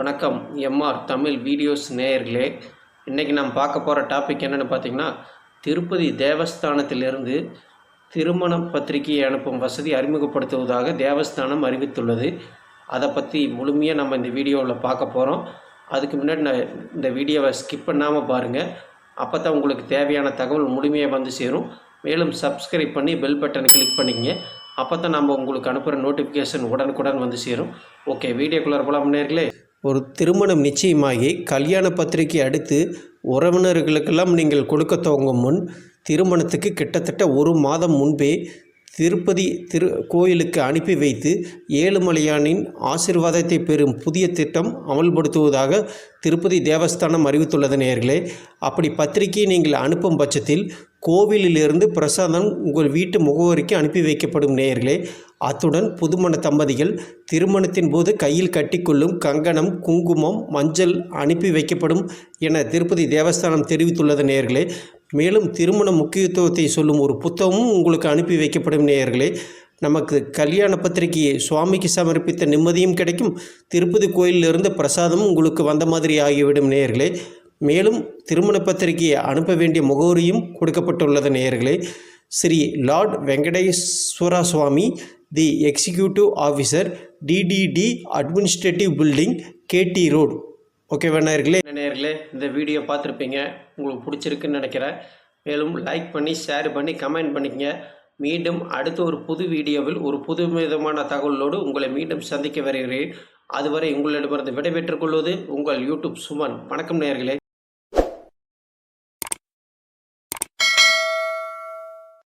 வணக்கம். MR Tamil videos நேயர்களே இன்றைக்கி நாம் பார்க்க போகிற டாபிக் என்னென்னு பார்த்தீங்கன்னா திருப்பதி தேவஸ்தானத்திலிருந்து திருமண பத்திரிகையை அனுப்பும் வசதி அறிமுகப்படுத்துவதாக தேவஸ்தானம் அறிவித்துள்ளது. அதை பற்றி முழுமையாக நம்ம இந்த வீடியோவில் பார்க்க போகிறோம் அதுக்கு முன்னாடி நான் இந்த வீடியோவை ஸ்கிப் பண்ணாமல் பாருங்கள் அப்போ தான் உங்களுக்கு தேவையான தகவல் முழுமையாக வந்து சேரும். மேலும் சப்ஸ்கிரைப் பண்ணி பெல் பட்டனை கிளிக் பண்ணிக்கங்க. அப்போ தான் நம்ம உங்களுக்கு அனுப்புகிற நோட்டிஃபிகேஷன் உடனுக்குடன் வந்து சேரும். ஓகே வீடியோக்குள்ளே போகலாம் நேர்களே ஒரு திருமணம் நிச்சயமாகி கல்யாண பத்திரிகை அடுத்து உறவினர்களுக்கெல்லாம் நீங்கள் கொடுக்க துவங்கும் முன் திருமணத்துக்கு கிட்டத்தட்ட ஒரு மாதம் முன்பே திருப்பதி திரு கோயிலுக்கு அனுப்பி வைத்து ஏழுமலையானின் ஆசிர்வாதத்தை பெறும் புதிய திட்டம் அமல்படுத்துவதாக திருப்பதி தேவஸ்தானம் அறிவித்துள்ளது நேர்களே அப்படி பத்திரிகையை நீங்கள் அனுப்பும் பட்சத்தில் கோவிலிலிருந்து பிரசாதம் உங்கள் வீட்டு முகவரிக்கு அனுப்பி வைக்கப்படும் நேயர்களே அத்துடன் புதுமண தம்பதிகள் திருமணத்தின் போது கையில் கட்டிக்கொள்ளும் கங்கணம் குங்குமம் மஞ்சள் அனுப்பி வைக்கப்படும் என திருப்பதி தேவஸ்தானம் தெரிவித்துள்ளது நேயர்களே. மேலும் திருமண முக்கியத்துவத்தை சொல்லும் ஒரு புத்தகமும் உங்களுக்கு அனுப்பி வைக்கப்படும் நேயர்களே. நமக்கு கல்யாண பத்திரிகையை சுவாமிக்கு சமர்ப்பித்த நிம்மதியும் கிடைக்கும். திருப்பதி கோயிலில் பிரசாதமும் உங்களுக்கு வந்த மாதிரி ஆகிவிடும் நேயர்களே. மேலும் திருமண பத்திரிகையை அனுப்ப வேண்டிய முகவரியும் கொடுக்கப்பட்டுள்ளது நேயர்களே. Shri lord Venkateswara Swami the executive officer TTD administrative building KT road. ஓகேவா நேர்களே நேர்களே இந்த வீடியோ பார்த்துருப்பீங்க உங்களுக்கு பிடிச்சிருக்குன்னு நினைக்கிறேன். மேலும் லைக் பண்ணி ஷேர் பண்ணி கமெண்ட் பண்ணிக்கங்க. மீண்டும் அடுத்த ஒரு புது வீடியோவில் ஒரு புது விதமான தகவலோடு உங்களை மீண்டும் சந்திக்க வருகிறேன். அதுவரை உங்களிடமிருந்து விடைபெற்றுக் கொள்வது உங்கள் யூடியூப் சுமன். வணக்கம் நேர்களே